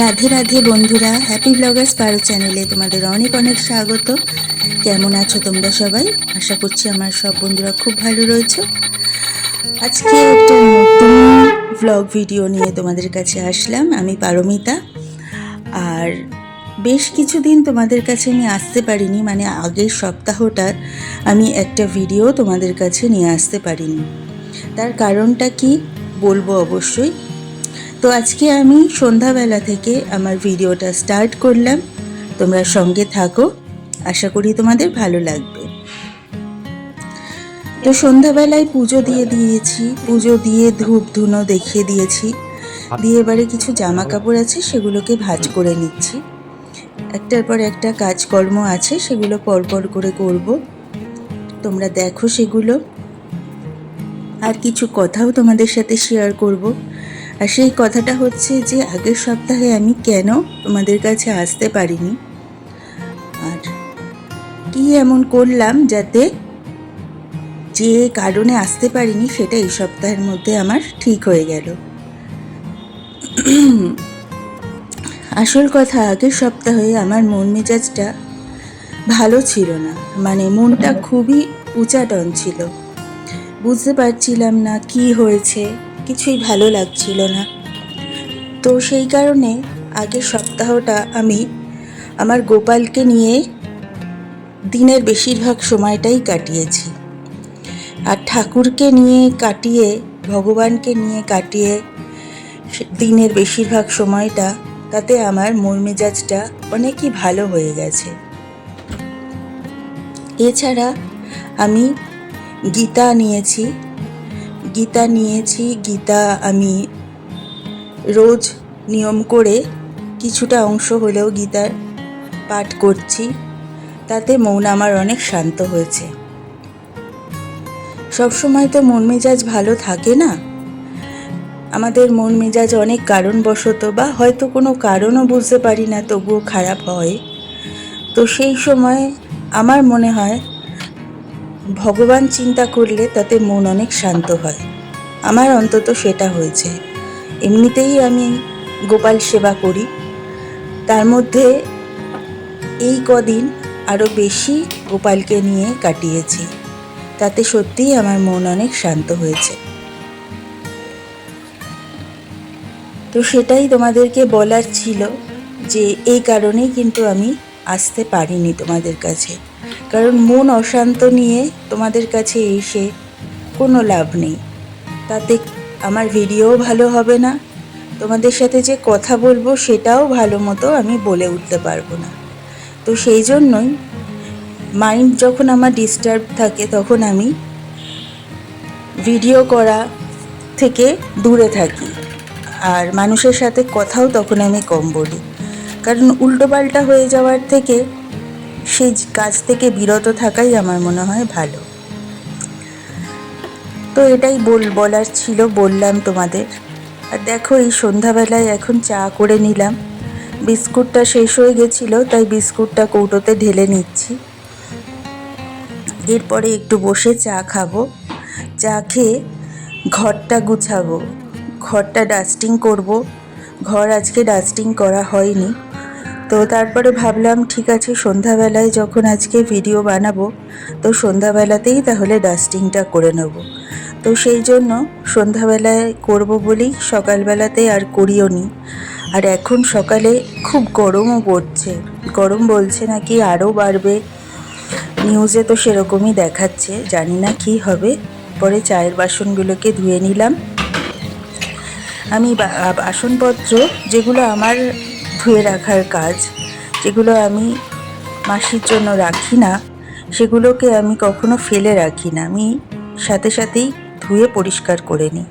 রাধে রাধে বন্ধুরা happy Bloggers পারো চ্যানেলে তোমাদের অনেক অনেক স্বাগত। কেমন আছো তোমরা সবাই? আশা করছি আমার সব বন্ধুরা খুব ভালো রয়েছে। আজকে একটা নতুন ব্লগ ভিডিও নিয়ে তোমাদের কাছে আসলাম, আমি পারমিতা। আর বেশ কিছুদিন তোমাদের কাছে আমি আসতে পারিনি মানে আগের সপ্তাহটার আমি একটা ভিডিও তোমাদের কাছে নিয়ে আসতে পারিনি। তার কারণটা কি বলব অবশ্যই। তো আজকে আমি সন্ধ্যাবেলা থেকে আমার ভিডিওটা স্টার্ট করলাম। তোমরা সঙ্গে থাকো। আশা করি তোমাদের ভালো লাগবে। তো সন্ধ্যাবেলায় পুজো দিয়ে দিয়েছি। পুজো দিয়ে ধূপ ধুনো দেখিয়ে দিয়েছি। দিয়ে এবারে কিছু জামা কাপড় আছে, সেগুলোকে ভাজ করে নিচ্ছি। একটার পর একটা কাজকর্ম আছে, সেগুলো পরপর করে করব। তোমরা দেখো সেগুলো। আর কিছু কথাও তোমাদের সাথে শেয়ার করব। আর সেই কথাটা হচ্ছে যে আগের সপ্তাহে আমি কেন তোমাদের কাছে আসতে পারিনি? আর কি এমন করলাম যাতে যে কারণে আসতে পারিনি সেটা এই সপ্তাহের মধ্যে আমার ঠিক হয়ে গেল। আসল কথা, আগের সপ্তাহে আমার মন মেজাজটা ভালো ছিল না। মানে মনটা খুবই উচাটন ছিল। বুঝতে পারছিলাম না কি হয়েছে। কিছুই ভালো লাগছিল না। তো সেই কারণে আগের সপ্তাহটা আমি আমার গোপালকে নিয়ে দিনের বেশিরভাগ সময়টাই কাটিয়েছি। আর ঠাকুরকে নিয়ে কাটিয়ে, ভগবানকে নিয়ে কাটিয়ে দিনের বেশিরভাগ সময়টা, তাতে আমার মন মেজাজটা অনেকই ভালো হয়ে গেছে। এছাড়া আমি গীতা নিয়েছি গীতা নিয়েছি। গীতা আমি রোজ নিয়ম করে কিছুটা অংশ হলেও গীতার পাঠ করছি। তাতে মন আমার অনেক শান্ত হয়েছে। সবসময় তো মন মেজাজ ভালো থাকে না? আমাদের মন মেজাজ অনেক কারণবশত বা হয়তো কোনো কারণও বুঝতে পারি না, তবুও খারাপ হয়। তো সেই সময় আমার মনে হয় ভগবান চিন্তা করলে তাতে মন অনেক শান্ত হয়। আমার অন্তত সেটা হয়েছে। এমনিতেই আমি গোপাল সেবা করি। তার মধ্যে এই কদিন আরও বেশি গোপালকে নিয়ে কাটিয়েছি। তাতে সত্যিই আমার মন অনেক শান্ত হয়েছে। তো সেটাই তোমাদেরকে বলার ছিল যে এই কারণেই কিন্তু আমি আসতে পারিনি তোমাদের কাছে। কারণ মন অশান্ত নিয়ে তোমাদের কাছে এসে কোনো লাভ নেই। তাতে আমার ভিডিওও ভালো হবে না। তোমাদের সাথে যে কথা বলব সেটাও ভালো মতো আমি বলে উঠতে পারব না। তো সেই জন্যই মাইন্ড যখন আমার ডিস্টার্ব থাকে তখন আমি ভিডিও করা থেকে দূরে থাকি। আর মানুষের সাথে কথাও তখন আমি কম বলি। কারণ উল্টোপাল্টা হয়ে যাওয়ার থেকে সেই কাজ থেকে বিরত থাকাই আমার মনে হয় ভালো। তো এটাই বল বলার ছিল, বললাম তোমাদের। আর দেখো এই সন্ধ্যাবেলায় এখন চা করে নিলাম। বিস্কুটটা শেষ হয়ে গেছিল, তাই বিস্কুটটা কৌটোতে ঢেলে নিচ্ছি। এরপরে একটু বসে চা খাব। চা খেয়ে ঘরটা গুছাবো। ঘরটা ডাস্টিং করব। ঘর আজকে ডাস্টিং করা হয়নি। তো তারপরে ভাবলাম, ঠিক আছে, সন্ধ্যাবেলায় যখন আজকে ভিডিও বানাবো, তো সন্ধ্যাবেলাতেই তাহলে ডাস্টিংটা করে নেব। তো সেই জন্য সন্ধ্যাবেলায় করব বলেই সকালবেলাতে আর করিও নি। আর এখন সকালে খুব গরমও পড়ছে। গরম বলছে নাকি আরও বাড়বে। নিউজে তো সেরকমই দেখাচ্ছে। জানি না কি হবে। পরে চায়ের বাসনগুলোকে ধুয়ে নিলাম। আমি বাসনপত্র যেগুলো আমার ধুয়ে রাখার কাজ যেগুলো আমি মাসির জন্য রাখি না, সেগুলোকে আমি কখনো ফেলে রাখি না। আমি সাথে সাথেই ধুয়ে পরিষ্কার করে নিই।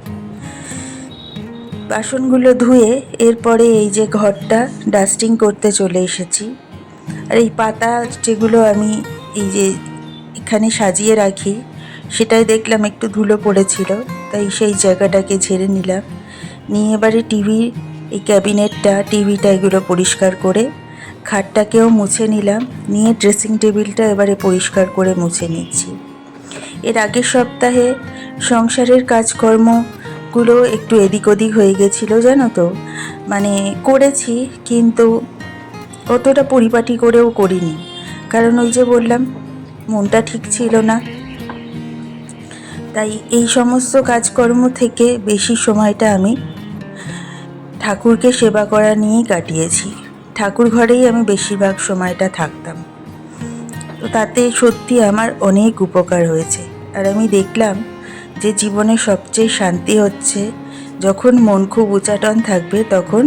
বাসনগুলো ধুয়ে এরপরে এই যে ঘরটা ডাস্টিং করতে চলে এসেছি। আর এই পাতা যেগুলো আমি এই যে এখানে সাজিয়ে রাখি, সেটাই দেখলাম একটু ধুলো পড়েছিল, তাই সেই জায়গাটাকে ঝেড়ে নিলাম। নিয়ে এবারে টিভি এই ক্যাবিনেটটা, টিভিটা এগুলো পরিষ্কার করে খাটটাকেও মুছে নিলাম। নিয়ে ড্রেসিং টেবিলটা এবারে পরিষ্কার করে মুছে নিচ্ছি। এর আগের সপ্তাহে সংসারের কাজকর্ম ঠাকুরগুলো একটু এদিক ওদিক হয়ে গেছিল, জানো তো? মানে করেছি, কিন্তু অতটা পরিপাটি করেও করিনি। কারণ ওই যে বললাম, মনটা ঠিক ছিল না। তাই এই সমস্ত কাজকর্ম থেকে বেশি সময়টা আমি ঠাকুরকে সেবা করা নিয়েই কাটিয়েছি। ঠাকুর ঘরেই আমি বেশিরভাগ সময়টা থাকতাম। তো তাতে সত্যি আমার অনেক উপকার হয়েছে। আর আমি দেখলাম যে জীবনে সবচেয়ে শান্তি হচ্ছে যখন মন খুব উচাটন থাকবে তখন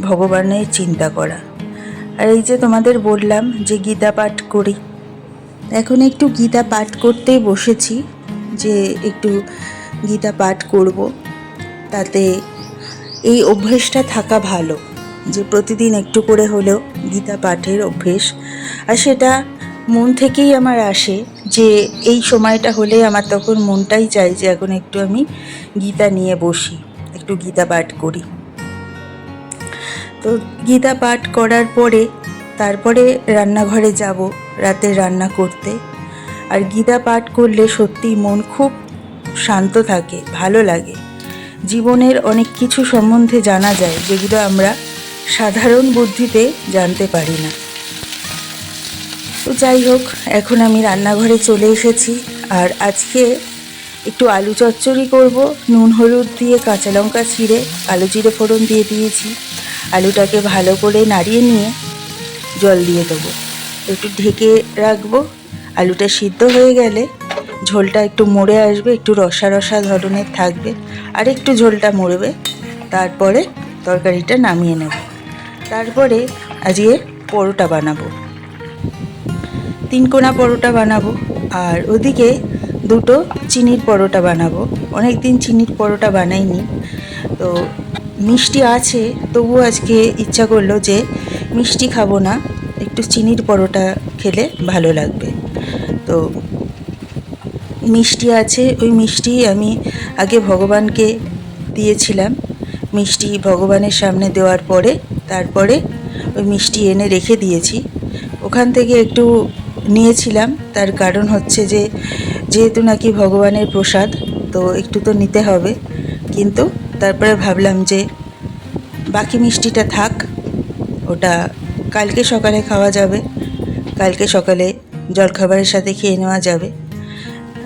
ভগবানের চিন্তা করা। আর এই যে তোমাদের বললাম যে গীতা পাঠ করি, এখন একটু গীতা পাঠ করতেই বসেছি যে একটু গীতা পাঠ করব। তাতে এই অভ্যেসটা থাকা ভালো, যে প্রতিদিন একটু করে হলেও গীতা পাঠের অভ্যেস। আর সেটা মন থেকেই আমার আসে যে এই সময়টা হলে আমার তখন মনটাই চাই যে এখন একটু আমি গীতা নিয়ে বসি, একটু গীতা পাঠ করি। তো গীতা পাঠ করার পরে তারপরে রান্নাঘরে যাব, রাতে রান্না করতে। আর গীতা পাঠ করলে সত্যি মন খুব শান্ত থাকে, ভালো লাগে। জীবনের অনেক কিছু সম্বন্ধে জানা যায় যেগুলো আমরা সাধারণ বুদ্ধিতে জানতে পারি না। তো যাই হোক, এখন আমি রান্নাঘরে চলে এসেছি আর আজকে একটু আলু চচ্চড়ি করব, নুন হলুদ দিয়ে কাঁচা লঙ্কা ছিঁড়ে আলু জিরে ফোড়ন দিয়ে দিয়েছি। আলুটাকে ভালো করে নাড়িয়ে নিয়ে জল দিয়ে দেবো। একটু ঢেকে রাখব। আলুটা সিদ্ধ হয়ে গেলে ঝোলটা একটু মরে আসবে, একটু রসা রসা ধরনের থাকবে, আর একটু ঝোলটা মরবে। তারপরে তরকারিটা নামিয়ে নেব। তারপরে আজকে পরোটা বানাবো। তিন কোনা পরোটা বানাবো, আর ওদিকে দুটো চিনির পরোটা বানাবো। অনেক দিন চিনির পরোটা বানাইনি। তো মিষ্টি আছে তবু আজকে ইচ্ছা করল যে মিষ্টি খাব না, একটু চিনির পরোটা খেলে ভালো লাগবে। তো মিষ্টি আছে, ওই মিষ্টি আমি আগে ভগবানকে দিয়েছিলাম। মিষ্টি ভগবানের সামনে দেওয়ার পরে, তারপরে ওই মিষ্টি এনে রেখে দিয়েছি। ওখান থেকে একটু নিয়েছিলাম, তার কারণ হচ্ছে যে, যেহেতু নাকি ভগবানের প্রসাদ, তো একটু তো নিতে হবে। কিন্তু তারপরে ভাবলাম যে, বাকি মিষ্টিটা থাক, ওটা কালকে সকালে খাওয়া যাবে, কালকে সকালে জলখাবারের সাথে খেয়ে নেওয়া যাবে।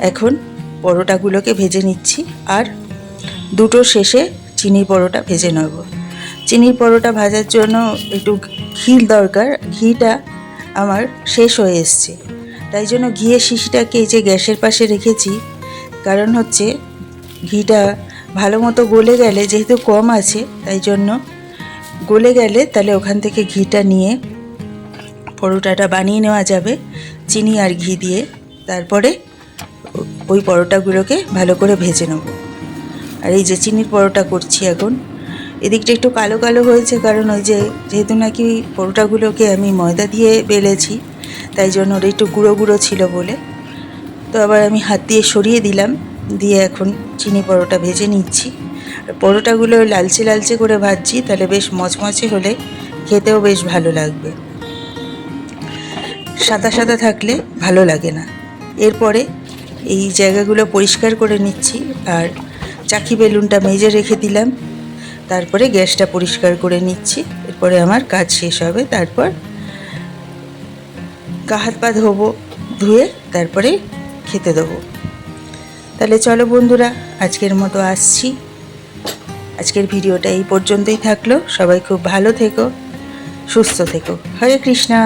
এখন পরোটাগুলোকে ভেজে নিচ্ছি আর দুটো শেষে চিনি পরোটা ভেজে নেব। চিনির পরোটা ভাজার জন্য একটু ঘি দরকার। ঘিটা আমার শেষ হয়ে এসছে। তাই জন্য ঘিয়ের শিশিটাকে যে গ্যাসের পাশে রেখেছি। কারণ হচ্ছে ঘিটা ভালো মতো গলে গেলে যেহেতু কম আছে, তাই জন্য গলে গেলে তাহলে ওখান থেকে ঘিটা নিয়ে পরোটাটা বানিয়ে নেওয়া যাবে। চিনি আর ঘি দিয়ে। তারপরে ওই পরোটাগুলোকে ভালো করে ভেজে নেব। আর এই যে চিনির পরোটা করছি এখন, এদিকটা একটু কালো কালো হয়েছে কারণ ওই যে যেহেতু নাকি পরোটাগুলোকে আমি ময়দা দিয়ে বেলেছি, তাই জন্য ওটা একটু গুঁড়ো গুঁড়ো ছিল বলে। তো আবার আমি হাত দিয়ে সরিয়ে দিলাম, দিয়ে এখন চিনি পরোটা ভেজে নিচ্ছি। আর পরোটাগুলো লালচে লালচে করে ভাজছি, তাহলে বেশ মচমচে হলে খেতেও বেশ ভালো লাগবে। সাদা সাদা থাকলে ভালো লাগে না। এরপরে এই জায়গাগুলো পরিষ্কার করে নিচ্ছি আর চাকি বেলুনটা মেজে রেখে দিলাম। তারপরে গ্যাসটা পরিষ্কার করে নিচ্ছি। এরপরে আমার কাজ শেষ হবে। তারপর গা হাত পা ধোবো, ধুয়ে তারপরে খেতে দেবো। তাহলে চলো বন্ধুরা, আজকের মতো আসছি। আজকের ভিডিওটা এই পর্যন্তই থাকল। সবাই খুব ভালো থেকো, সুস্থ থেকো। হরে কৃষ্ণা।